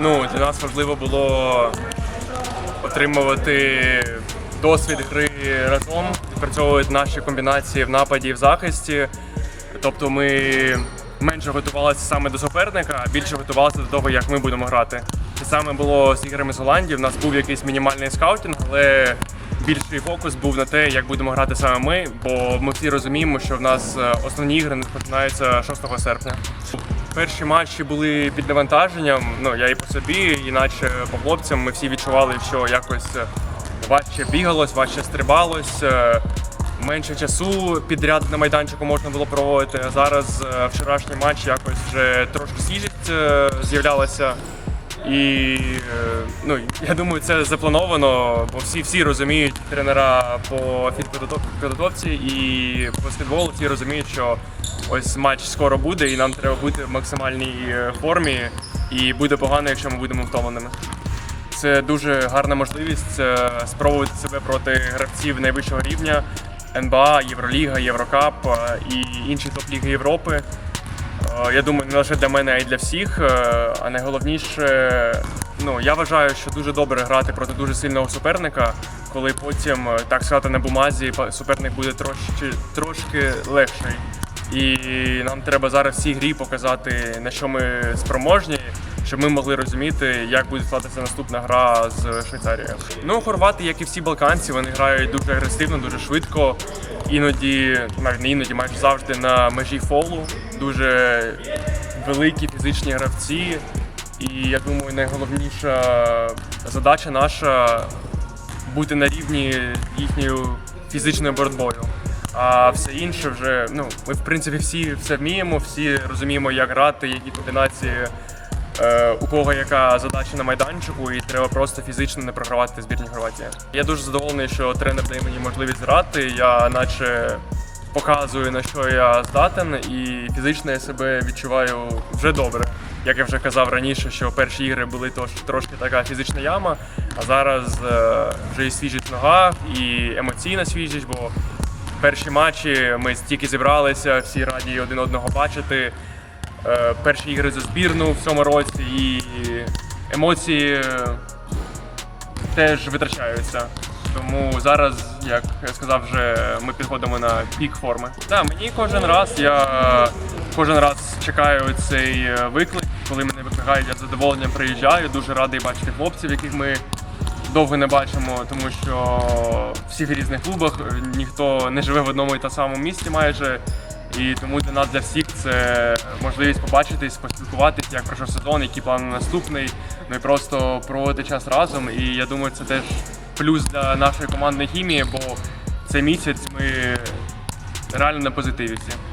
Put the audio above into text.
Ну, для нас важливо було отримувати досвід гри разом, відпрацьовувати наші комбінації в нападі і в захисті. Тобто ми менше готувалися саме до суперника, а більше готувалися до того, як ми будемо грати. Те саме було з іграми з Голландії. У нас був якийсь мінімальний скаутинг, але більший фокус був на те, як будемо грати саме ми, бо ми всі розуміємо, що в нас е, основні ігри починаються 6 серпня. Перші матчі були під навантаженням. Ну я і по собі, іначе по хлопцям. Ми всі відчували, що якось е, важче бігалось, важче стрибалось. е, Менше часу підряд на майданчику можна було проводити. Зараз е, вчорашній матч якось вже трошки свіжість е, з'являлася. І е, ну, я думаю, це заплановано, бо всі всі розуміють тренера по фітпідготовці і по баскетболу всі розуміють, що ось матч скоро буде, і нам треба бути в максимальній е, формі. І буде погано, якщо ми будемо втомленими. Це дуже гарна можливість е, спробувати себе проти гравців найвищого рівня НБА, Євроліга, Єврокап і інші топ-ліги Європи. Е, Я думаю, не лише для мене, а й для всіх. Е, А найголовніше, ну я вважаю, що дуже добре грати проти дуже сильного суперника, коли потім, е, так сказати, на бумазі суперник буде трошки, трошки легший. І нам треба зараз всій грі показати, на що ми спроможні, щоб ми могли розуміти, як буде складатися наступна гра з Швейцарією. Ну, хорвати, як і всі балканці, вони грають дуже агресивно, дуже швидко. Іноді, навіть не іноді, майже завжди на межі фолу. Дуже великі фізичні гравці. І я думаю, найголовніша задача наша бути на рівні їхньою фізичною боротьбою. А все інше вже, ну, ми в принципі всі все вміємо, всі розуміємо, як грати, які комбінації, у кого яка задача на майданчику, і треба просто фізично не програвати збірні Хорватії. Я дуже задоволений, що тренер дає мені можливість грати. Я наче показую на що я здатен, і фізично я себе відчуваю вже добре. Як я вже казав раніше, що перші ігри були трошки така фізична яма, а зараз е, вже і свіжість в ногах, і емоційна свіжість, бо перші матчі ми стільки зібралися, всі раді один одного бачити. Е, перші ігри за збірну в цьому році, і емоції е, теж витрачаються. Тому зараз, як я сказав, вже ми підходимо на пік форми. Так, мені кожен раз я кожен раз чекаю цей е, виклик, коли мене викликають, я з задоволенням приїжджаю. Дуже радий бачити хлопців, яких ми довго не бачимо, тому що всі в різних клубах ніхто не живе в одному і та самому місті майже. І тому для нас, для всіх, це можливість побачитись, поспілкуватись, як пройшов сезон, які плани на наступний. Ну і просто проводити час разом. І я думаю, це теж плюс для нашої командної хімії, бо цей місяць ми реально на позитиві всі.